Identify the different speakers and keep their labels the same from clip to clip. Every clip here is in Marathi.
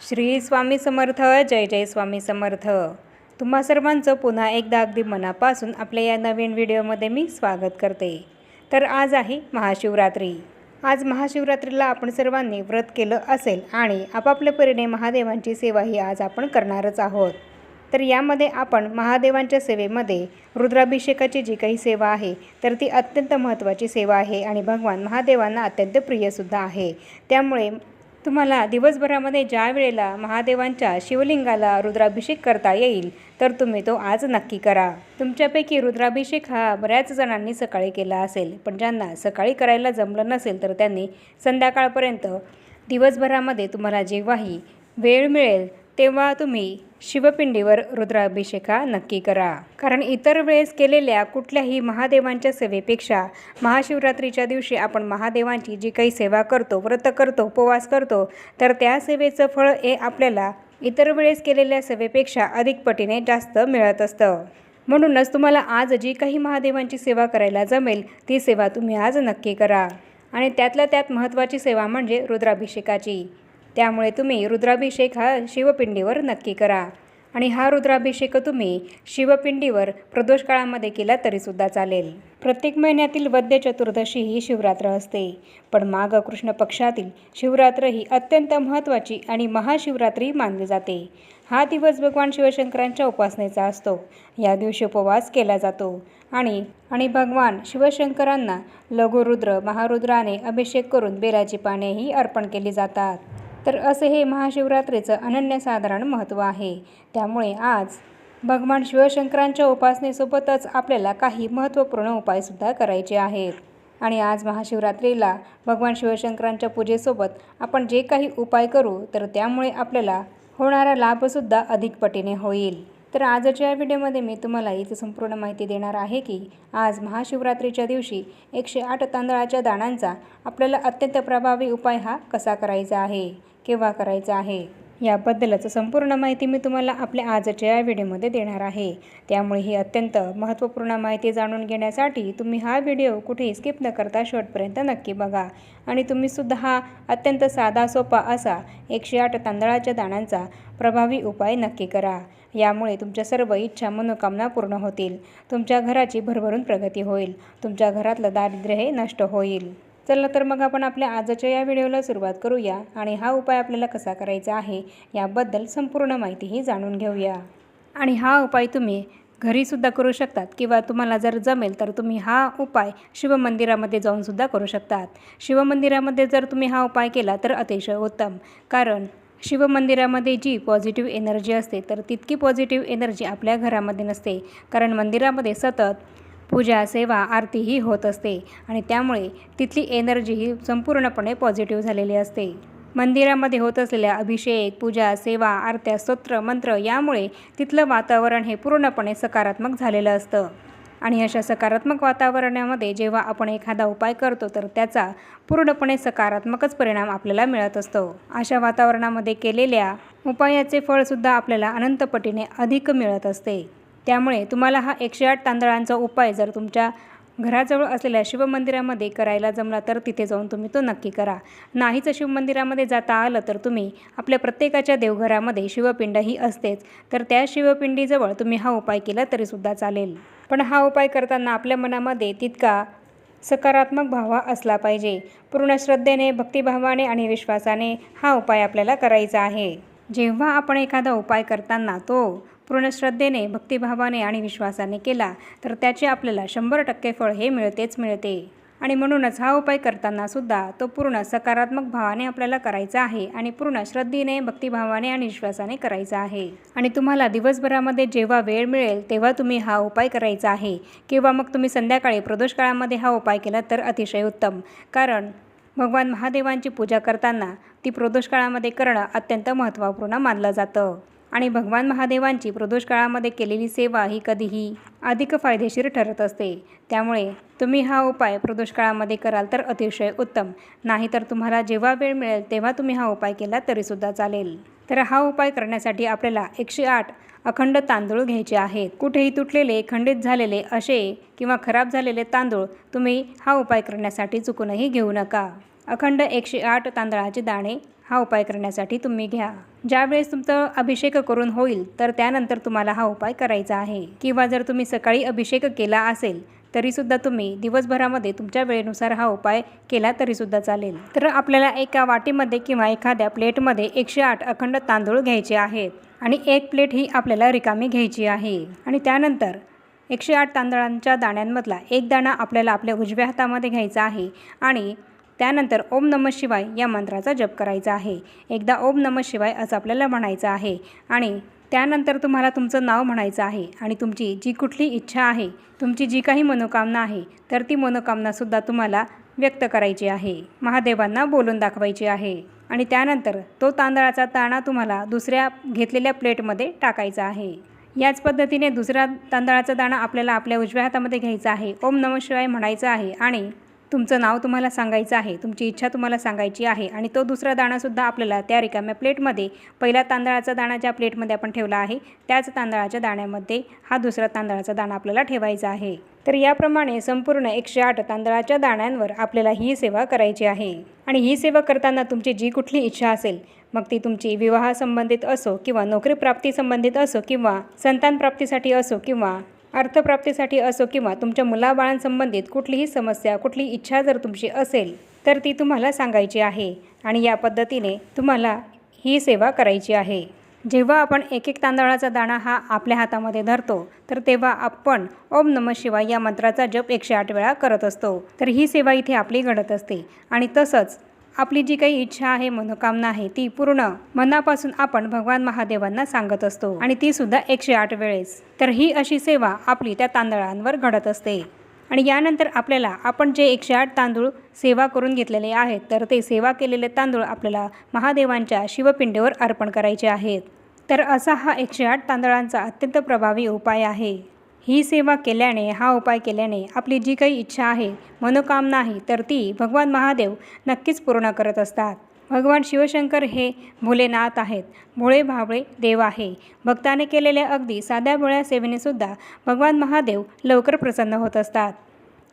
Speaker 1: श्री स्वामी समर्थ जय जय स्वामी समर्थ. तुम्हा सर्वांचं पुन्हा एकदा अगदी मनापासून आपल्या या नवीन व्हिडिओमध्ये मी स्वागत करते. तर आज आहे महाशिवरात्री. आज महाशिवरात्रीला आपण सर्वांनी व्रत केलं असेल आणि आपापल्या परीने महादेवांची सेवा ही आज आपण करणारच आहोत. तर यामध्ये आपण महादेवांच्या सेवेमध्ये रुद्राभिषेकाची जी काही सेवा आहे तर ती अत्यंत महत्त्वाची सेवा आहे आणि भगवान महादेवांना अत्यंत प्रियसुद्धा आहे. त्यामुळे तुम्हाला दिवसभरामध्ये ज्या वेळेला महादेवांच्या शिवलिंगाला रुद्राभिषेक करता येईल तर तुम्ही तो आज नक्की करा. तुमच्यापैकी रुद्राभिषेक हा बऱ्याच जणांनी सकाळी केला असेल पण ज्यांना सकाळी करायला जमलं नसेल तर त्यांनी संध्याकाळपर्यंत दिवसभरामध्ये तुम्हाला जेव्हाही वेळ मिळेल तेव्हा तुम्ही शिवपिंडीवर रुद्राभिषेका नक्की करा. कारण इतर वेळेस केलेल्या कुठल्याही महादेवांच्या सेवेपेक्षा महाशिवरात्रीच्या दिवशी आपण महादेवांची जी काही सेवा करतो व्रत करतो उपवास करतो तर त्या सेवेचं फळ हे आपल्याला इतर वेळेस केलेल्या सेवेपेक्षा अधिक पटीने जास्त मिळत असतं. म्हणूनच तुम्हाला आज जी काही महादेवांची सेवा करायला जमेल ती सेवा तुम्ही आज नक्की करा. आणि त्यातल्या त्यात महत्त्वाची सेवा म्हणजे रुद्राभिषेकाची. त्यामुळे तुम्ही रुद्राभिषेक हा शिवपिंडीवर नक्की करा. आणि हा रुद्राभिषेक तुम्ही शिवपिंडीवर प्रदोष काळामध्ये केला तरीसुद्धा चालेल. प्रत्येक महिन्यातील वद्य चतुर्दशी ही शिवरात्र असते. पण माघ कृष्ण पक्षातील शिवरात्र ही अत्यंत महत्त्वाची आणि महाशिवरात्री मानली जाते. हा दिवस भगवान शिवशंकरांच्या उपासनेचा असतो. या दिवशी उपवास केला जातो. आणि आणि भगवान शिवशंकरांना लघुरुद्र महारुद्राने अभिषेक करून बेलाची पानेही अर्पण केली जातात. तर असे हे महाशिवरात्रीचं अनन्यसाधारण महत्त्व आहे. त्यामुळे आज भगवान शिवशंकरांच्या उपासनेसोबतच आपल्याला काही महत्त्वपूर्ण उपायसुद्धा करायचे आहेत. आणि आज महाशिवरात्रीला भगवान शिवशंकरांच्या पूजेसोबत आपण जे काही उपाय करू तर त्यामुळे आपल्याला होणारा लाभसुद्धा अधिक पटीने होईल. तर आजच्या या व्हिडिओमध्ये मी तुम्हाला इथे संपूर्ण माहिती देणार आहे की आज महाशिवरात्रीच्या दिवशी एकशे आठ तांदळाच्या दाणांचा आपल्याला अत्यंत प्रभावी उपाय हा कसा करायचा आहे? केव्हा करायचा आहे? याबद्दलच संपूर्ण माहिती मी तुम्हाला आपल्या आजच्या या व्हिडिओमध्ये देणार आहे. त्यामुळे ही अत्यंत महत्त्वपूर्ण माहिती जाणून घेण्यासाठी तुम्ही हा व्हिडिओ कुठेही स्किप न करता शेवटपर्यंत नक्की बघा. आणि तुम्हीसुद्धा हा अत्यंत साधा सोपा असा एकशे आठ तांदळाच्या दाणांचा प्रभावी उपाय नक्की करा. यामुळे तुमच्या सर्व इच्छा मनोकामना पूर्ण होतील. तुमच्या घराची भरभरून प्रगती होईल. तुमच्या घरातलं दारिद्र्य हे नष्ट होईल. चला तर मग आपण आपल्या आजच्या या व्हिडिओला सुरुवात करूया आणि हा उपाय आपल्याला कसा करायचा आहे याबद्दल संपूर्ण माहितीही जाणून घेऊया. आणि हा उपाय तुम्ही घरीसुद्धा करू शकतात किंवा तुम्हाला जर जमेल तर तुम्ही हा उपाय शिवमंदिरामध्ये जाऊनसुद्धा करू शकतात. शिवमंदिरामध्ये जर तुम्ही हा उपाय केला तर अतिशय उत्तम. कारण शिवमंदिरामध्ये जी पॉझिटिव्ह एनर्जी असते तर तितकी पॉझिटिव्ह एनर्जी आपल्या घरामध्ये नसते. कारण मंदिरामध्ये सतत पूजा सेवा आरतीही होत असते आणि त्यामुळे तिथली एनर्जी ही संपूर्णपणे पॉझिटिव्ह झालेली असते. मंदिरामध्ये होत असलेल्या अभिषेक पूजा सेवा आरत्या स्तोत्र मंत्र यामुळे तिथलं वातावरण हे पूर्णपणे सकारात्मक झालेलं असतं. आणि अशा सकारात्मक वातावरणामध्ये जेव्हा आपण एखादा उपाय करतो तर त्याचा पूर्णपणे सकारात्मकच परिणाम आपल्याला मिळत असतो. अशा वातावरणामध्ये केलेल्या उपायाचे फळसुद्धा आपल्याला अनंतपटीने अधिक मिळत असते. त्यामुळे तुम्हाला हा एकशे आठ तांदळांचा उपाय जर तुमच्या घराजवळ असलेल्या शिवमंदिरामध्ये करायला जमला तर तिथे जाऊन तुम्ही तो नक्की करा. नाहीच शिवमंदिरामध्ये जाता आलं तर तुम्ही आपल्या प्रत्येकाच्या देवघरामध्ये शिवपिंड ही असतेच. तर त्या शिवपिंडीजवळ तुम्ही हा उपाय केला तरीसुद्धा चालेल. पण हा उपाय करताना आपल्या मनामध्ये तितका सकारात्मक भाव असला पाहिजे. पूर्ण श्रद्धेने भक्तिभावाने आणि विश्वासाने हा उपाय आपल्याला करायचा आहे. जेव्हा आपण एखादा उपाय करताना तो पूर्ण श्रद्धेने भक्तिभावाने आणि विश्वासाने केला तर त्याचे आपल्याला शंभर टक्के फळ हे मिळतेच मिळते. आणि म्हणूनच हा उपाय करताना सुद्धा तो पूर्ण सकारात्मक भावाने आपल्याला करायचा आहे आणि पूर्ण श्रद्धेने भक्तिभावाने आणि विश्वासाने करायचा आहे. आणि तुम्हाला दिवसभरामध्ये जेव्हा वेळ मिळेल तेव्हा तुम्ही हा उपाय करायचा आहे. किंवा मग तुम्ही संध्याकाळी प्रदोष काळामध्ये हा उपाय केला तर अतिशय उत्तम. कारण भगवान महादेवांची पूजा करताना ती प्रदोष काळामध्ये करणं अत्यंत महत्त्वपूर्ण मानलं जातं. आणि भगवान महादेवांची प्रदोष काळामध्ये केलेली सेवा ही कधीही अधिक फायदेशीर ठरत असते. त्यामुळे तुम्ही हा उपाय प्रदोष काळामध्ये कराल तर अतिशय उत्तम. नाहीतर तुम्हाला जेव्हा वेळ मिळेल तेव्हा तुम्ही हा उपाय केला तरीसुद्धा चालेल. तर हा उपाय करण्यासाठी आपल्याला एकशे आठ अखंड तांदूळ घ्यायचे आहेत. कुठेही तुटलेले खंडित झालेले असे किंवा खराब झालेले तांदूळ तुम्ही हा उपाय करण्यासाठी चुकूनही घेऊ नका. अखंड एकशे आठ तांदळाचे दाणे हा उपाय करण्यासाठी तुम्ही घ्या. ज्यावेळेस तुमचं अभिषेक करून होईल तर त्यानंतर तुम्हाला हा उपाय करायचा आहे. किंवा जर तुम्ही सकाळी अभिषेक केला असेल तरीसुद्धा तुम्ही दिवसभरामध्ये तुमच्या वेळेनुसार हा उपाय केला तरीसुद्धा चालेल. तर आपल्याला एका वाटीमध्ये किंवा एखाद्या प्लेटमध्ये एकशे आठ अखंड तांदूळ घ्यायचे आहेत आणि एक प्लेट ही आपल्याला रिकामी घ्यायची आहे. आणि त्यानंतर एकशे आठ तांदळांच्या दाण्यांमधला एक दाणा आपल्याला आपल्या उजव्या हातामध्ये घ्यायचा आहे आणि त्यानंतर ओम नमः शिवाय या मंत्राचा जप करायचा आहे. एकदा ओम नमः शिवाय असं आपल्याला म्हणायचं आहे. आणि त्यानंतर तुम्हाला तुमचं नाव म्हणायचं आहे. आणि तुमची जी कुठली इच्छा आहे तुमची जी काही मनोकामना आहे तर ती मनोकामनासुद्धा तुम्हाला व्यक्त करायची आहे. महादेवांना बोलून दाखवायची आहे. आणि त्यानंतर तो तांदळाचा दाणा तुम्हाला दुसऱ्या घेतलेल्या प्लेटमध्ये टाकायचा आहे. याच पद्धतीने दुसरा तांदळाचा दाणा आपल्याला आपल्या उजव्या हातामध्ये घ्यायचा आहे. ओम नमः शिवाय म्हणायचं आहे. आणि तुमचं नाव तुम्हाला सांगायचं आहे तुमची इच्छा तुम्हाला सांगायची आहे आणि तो दुसरा दाणासुद्धा आपल्याला त्या रिकाम्या प्लेटमध्ये पहिला तांदळाचा दाणा ज्या प्लेटमध्ये आपण ठेवला आहे त्याच तांदळाच्या दाण्यामध्ये हा दुसरा तांदळाचा दाणा आपल्याला ठेवायचा आहे. तर याप्रमाणे संपूर्ण एकशे आठ तांदळाच्या दाण्यांवर आपल्याला ही सेवा करायची आहे. आणि ही सेवा करताना तुमची जी कुठली इच्छा असेल मग ती तुमची विवाहासंबंधित असो किंवा नोकरी प्राप्तीसंबंधित असो किंवा संतान प्राप्तीसाठी असो किंवा अर्थप्राप्तीसाठी असो किंवा तुमच्या मुलाबाळांसंबंधित कुठलीही समस्या कुठली इच्छा जर तुमची असेल तर ती तुम्हाला सांगायची आहे आणि या पद्धतीने तुम्हाला ही सेवा करायची आहे. जेव्हा आपण एक एक तांदळाचा दाणा हा आपल्या हातामध्ये धरतो तर तेव्हा आपण ओम नमः शिवाय या मंत्राचा जप एकशे आठ वेळा करत असतो. तर ही सेवा इथे आपली घडत असते आणि तसंच आपली जी काही इच्छा आहे मनोकामना आहे ती पूर्ण मनापासून आपण भगवान महादेवांना सांगत असतो. आणि ती सुद्धा एकशे आठ वेळेस. तर ही अशी सेवा आपली त्या तांदळांवर घडत असते. आणि यानंतर आपल्याला आपण जे एकशे आठ तांदूळ सेवा करून घेतलेले आहेत तर ते सेवा केलेले तांदूळ आपल्याला महादेवांच्या शिवपिंडीवर अर्पण करायचे आहेत. तर असा हा एकशे आठ तांदळांचा अत्यंत प्रभावी उपाय आहे. ही सेवा केल्याने हा उपाय केल्याने आपली जी काही इच्छा आहे मनोकामना आहे तर ती भगवान महादेव नक्कीच पूर्ण करत असतात. भगवान शिवशंकर हे भोलेनाथ आहेत. भोळे भावळे देव आहे. भक्ताने केलेल्या अगदी साध्या भोळ्या सेवेनेसुद्धा भगवान महादेव लवकर प्रसन्न होत असतात.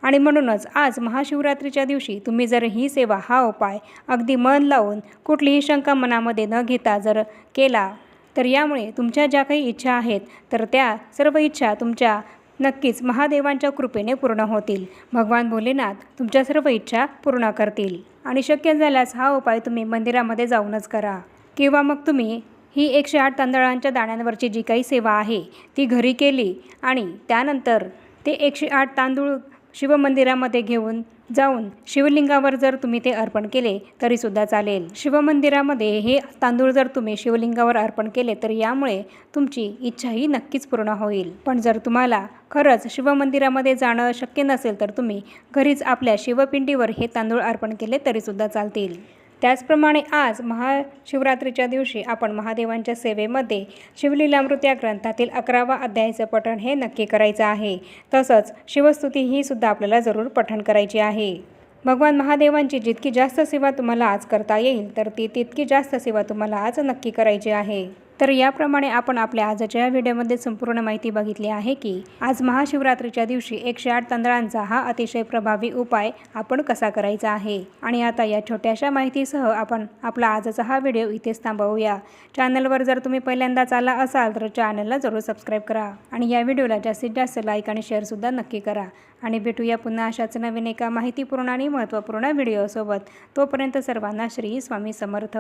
Speaker 1: आणि म्हणूनच आज महाशिवरात्रीच्या दिवशी तुम्ही जर ही सेवा हा उपाय अगदी मन लावून कुठलीही शंका मनामध्ये न घेता जर केला तर यामुळे तुमच्या ज्या काही इच्छा आहेत तर त्या सर्व इच्छा तुमच्या नक्कीच महादेवांच्या कृपेने पूर्ण होतील. भगवान भोलेनाथ तुमच्या सर्व इच्छा पूर्ण करतील. आणि शक्य झाल्यास हा उपाय तुम्ही मंदिरामध्ये जाऊनच करा. किंवा मग तुम्ही ही एकशे आठ तांदळांच्या दाण्यांवरची जी काही सेवा आहे ती घरी केली आणि त्यानंतर ते एकशे आठ तांदूळ शिवमंदिरामध्ये घेऊन जाऊन शिवलिंगावर जर तुम्ही ते अर्पण केले तरीसुद्धा चालेल. शिवमंदिरामध्ये हे तांदूळ जर तुम्ही शिवलिंगावर अर्पण केले तर यामुळे तुमची इच्छाही नक्कीच पूर्ण होईल. पण जर तुम्हाला खरंच शिवमंदिरामध्ये जाणं शक्य नसेल तर तुम्ही घरीच आपल्या शिवपिंडीवर हे तांदूळ अर्पण केले तरीसुद्धा चालतील. त्याचप्रमाणे आज महाशिवरात्रीच्या दिवशी आपण महादेवांच्या सेवेमध्ये शिवलीलामृत या ग्रंथातील अकरावा अध्यायाचं पठण हे नक्की करायचं आहे. तसंच शिवस्तुती ही सुद्धा आपल्याला जरूर पठण करायची आहे. भगवान महादेवांची जितकी जास्त सेवा तुम्हाला आज करता येईल तर ती तितकी जास्त सेवा तुम्हाला आज नक्की करायची आहे. तर याप्रमाणे आपण आपल्या आजच्या या व्हिडिओमध्ये संपूर्ण माहिती बघितली आहे की आज महाशिवरात्रीच्या दिवशी एकशे आठ तांदळांचा हा अतिशय प्रभावी उपाय आपण कसा करायचा आहे? आणि आता या छोट्याशा माहितीसह आपण आपला आजचा हा व्हिडिओ इथेच थांबवूया. चॅनलवर जर तुम्ही पहिल्यांदाच आला असाल तर चॅनलला जरूर सबस्क्राईब करा आणि या व्हिडिओला जास्तीत जास्त लाईक आणि शेअरसुद्धा नक्की करा. आणि भेटूया पुन्हा अशाच नवीन एका माहितीपूर्ण आणि महत्त्वपूर्ण व्हिडिओसोबत. तोपर्यंत सर्वांना श्री स्वामी समर्थ.